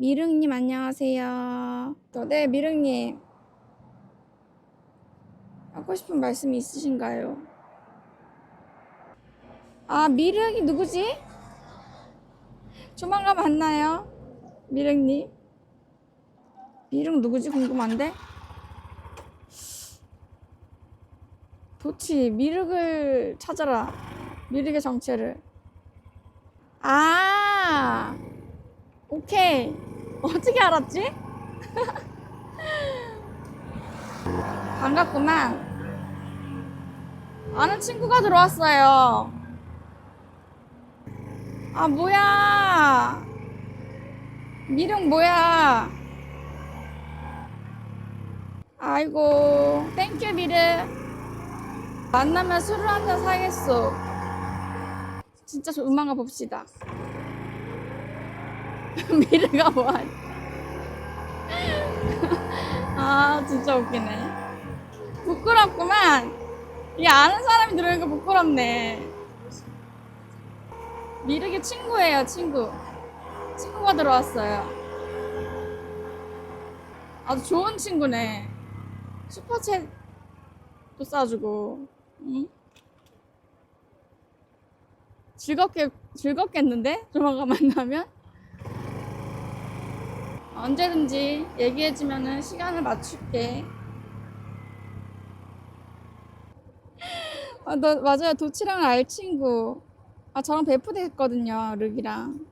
미릉님 안녕하세요. 또, 네, 미릉님. 하고 싶은 말씀이 있으신가요? 아, 미륵이 누구지? 조만간 만나요. 미륵님. 미륵 누구지 궁금한데? 도치, 미륵을 찾아라. 미륵의 정체를. 아, 오케이. 어떻게 알았지? 반갑구만. 아는 친구가 들어왔어요. 아, 뭐야. 미륵 뭐야. 아이고, 땡큐 미륵. 만나면 술을 한잔 사겠어. 진짜 조만간 봅시다. 미르가 뭐하지? 아, 진짜 웃기네. 부끄럽구만. 이게 아는 사람이 들으니까 부끄럽네. 미르기 친구예요, 친구. 친구가 들어왔어요. 아주 좋은 친구네. 슈퍼챗도 싸주고. 응? 즐겁게, 즐겁겠는데? 조만간 만나면? 언제든지 얘기해주면은 시간을 맞출게. 아, 너, 맞아요. 도치랑 알 친구. 아, 저랑 베프도 했거든요, 르기랑.